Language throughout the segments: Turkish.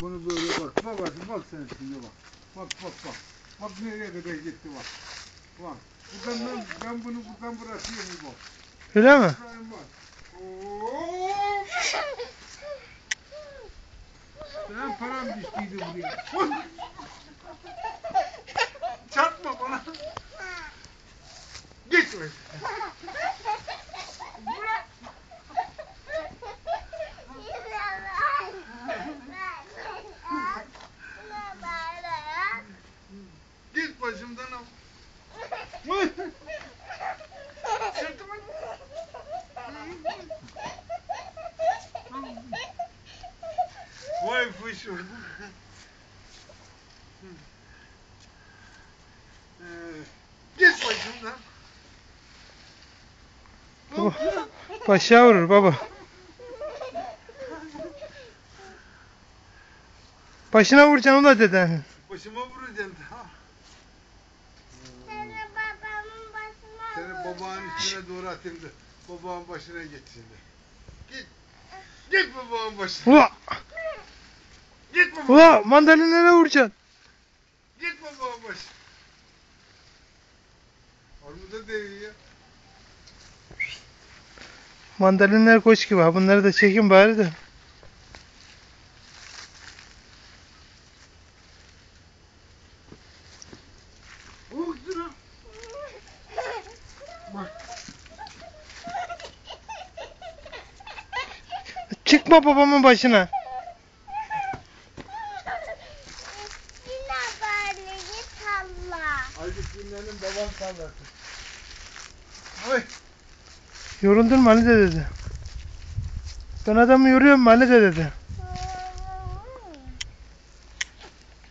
bunu böyle bak. Babacığım bak sen şimdi bak. Bak bak bak. Bak nereye kadar gitti bak. Bak. Buradan ben, ben bunu buradan bırakıyorum bak. Öyle mi? İbrahim bak. Benim param düştüydü buraya. Çarpma bana. Git Başımdan. Baba. Başa vurur baba. Başına vuracaksın ula deden. Başıma vuracaksın. Ha. Seni babamın başına Seni babanın üstüne doğru atayım da babanın başına git şimdi. Git. Git babanın başına. Ula, Git babanın ula mandalinlere vuracaksın. Git babanın başına. Armuda değiyor. Mandalinler koç gibi. ha. Bunları da çekin bari de. Oh. Çıkma babamın başına. Yine böyle git Allah. Haydi dinlenin babam sallasın. Oy. Yoruldun mu Ali de dedi. Ben adamı yoruyorum Ali de dedi.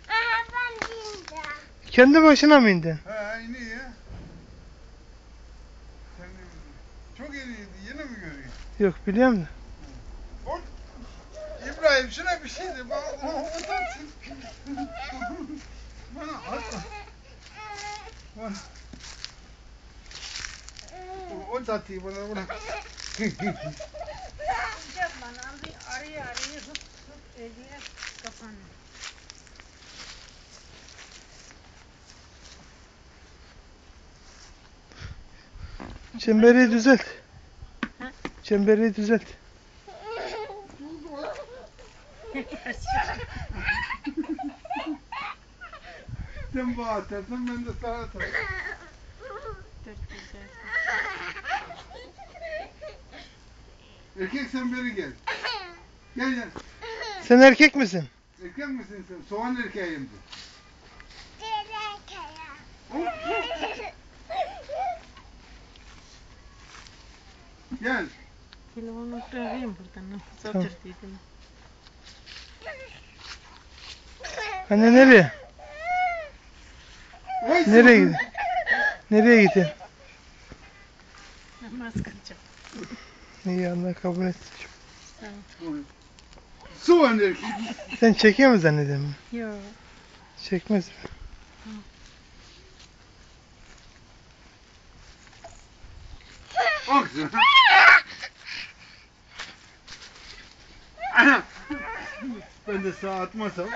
Aha ben bindim. Kendi başına mı indin? Ha aynı ya. Çok iyiydi. Yine mi görüyorsun? Yok biliyorum da. İbrahim şuna bir şey de bana atma. Bana. O, o tatlıyı bana bırak. Yapma lan bir arıyor arıyor hıp hıp ediyor kafanı. Çemberi düzelt. Çemberi düzelt. Sen bana atarsın ben de sana atarım. Erkek sen beri gel. Gel gel. Sen erkek misin? Erkek misin sen? Soğan erkeğim bu. Gel. Telefonu arayayım buradan. Tamam. dedim. Anne nereye? Nereye gidiyorsun? Nereye gidiyorsun? Namaz kılacağım. İyi Allah kabul. Sağ ol. Soğan erkeği. Sen çekiyor mu zannediyorsun? Yo. Çekmez mi? Aksın. ben de sağ atmasam.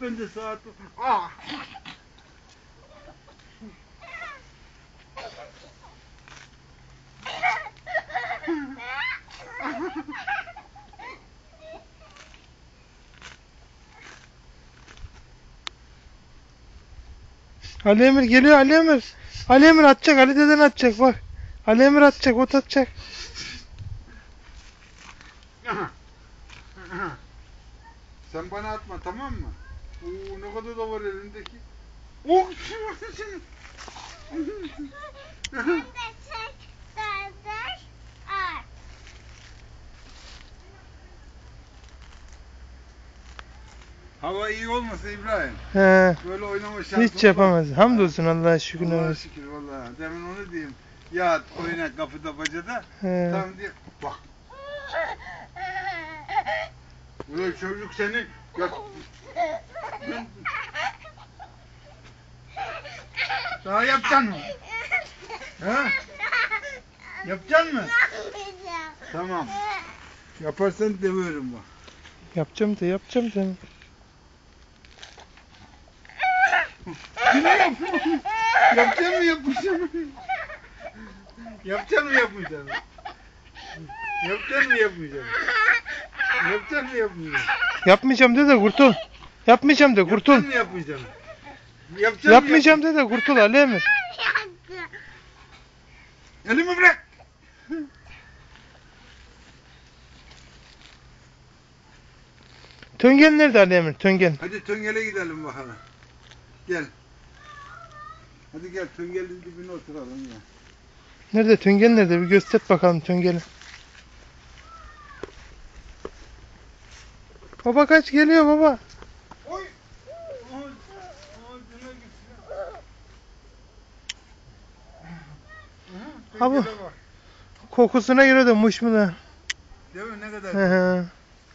Ben de sağ atmasam. Ah. Ali Emir geliyor Ali Emir. Ali Emir atacak Ali deden atacak bak. Ali Emir atacak ot atacak. Sen bana atma tamam mı? Oo ne kadar da var elindeki. Oh! Sen de çek kardeş. At. Hava iyi olmasa İbrahim. He, Böyle oynama şansı hiç yapamaz. Hamdolsun Allah'a şükür. Allah'a şükür vallahi. Demin onu diyeyim. Yat oyna kapıda bacada. He. Tam diye. Bak. Ulan çocuk seni. Ya, daha yapacaksın mı? He? Yapacaksın mı? Tamam. Yaparsan dövüyorum bak. Yapacağım da yapacağım da. Yine yapma. Yapacak mı yapmayacak mı? Yapacak mı yapmayacak mı? Yapacak mı yapmayacak mı? Yapacak mı yapmayacak mı? Yapmayacağım de de kurtul. Yapmayacağım de kurtul. Yapacak mı yapmayacak mı? Yapacak mı Yapmayacağım de de kurtul Ali Emir. Elimi bırak. Töngen nerede Ali Emir? Töngen. Hadi Töngel'e gidelim bakalım. Gel. Hadi gel Töngel'in dibine oturalım ya. Nerede Töngen nerede? Bir göster bakalım Töngen'i. Baba kaç geliyor baba. Oy. Ha bu. Kokusuna göre de muş mu da. Değil mi? Ne kadar?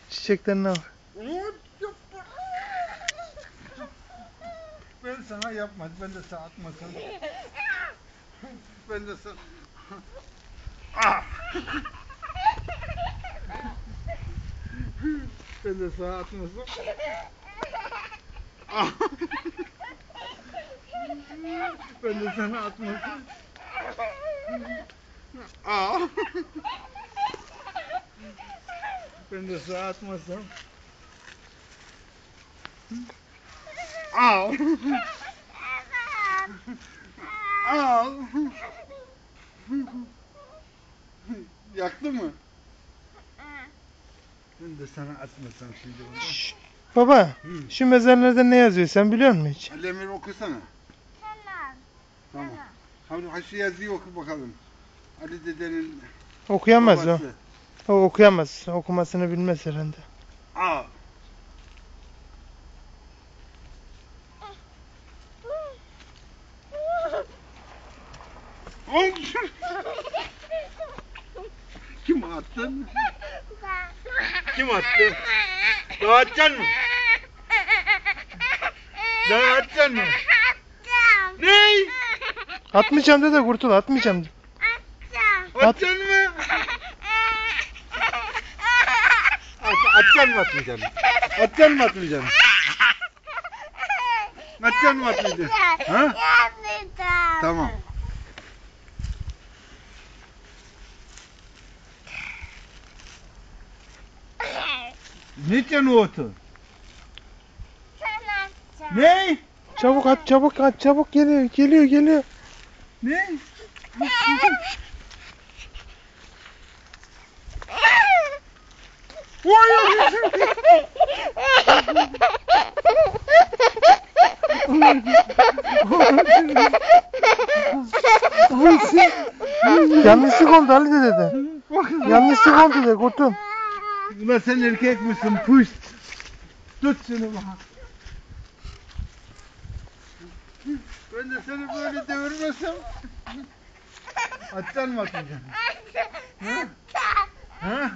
Çiçeklerine bak. Oy, yapma. Ben sana yapmadım. Ben de sana atmasam. Ben de sana... Ah! Ben de sana atmasam. Ah! Ben de sana atmasam. Ah! Ben de sana atmasam. Al. Al. Yaktı mı? Ben de sana atmasam şimdi onu. Şşş. Baba Hı. şu mezarlarda ne yazıyor sen biliyor musun hiç? Ali Emir okusana. Tamam. Tamam. Hadi ha şu yazıyı oku bakalım. Ali dedenin Okuyamaz o. babası. O okuyamaz. Okumasını bilmez herhalde. Al. Oy! Kim attı? Kim attı? Dağıtacaksın mı? Dağıtacaksın mı? Ne? Atmayacağım de de kurtul atmayacağım de. Atacaksın mı? At, atacaksın mı atmayacaksın? Atacaksın mı atmayacaksın? Atacaksın mı atmayacaksın? Ha? Tamam. Canı otu? Ne? Çabuk at çabuk at çabuk geliyor geliyor geliyor. Ne? Yanlışlık oldu Ali dede de. Yanlışlık oldu de kurtul. Ulan sen erkek misin? Puş. Tut şunu bak. Ben de seni böyle devirmesem. Attan mı atacaksın? Ha? Ha?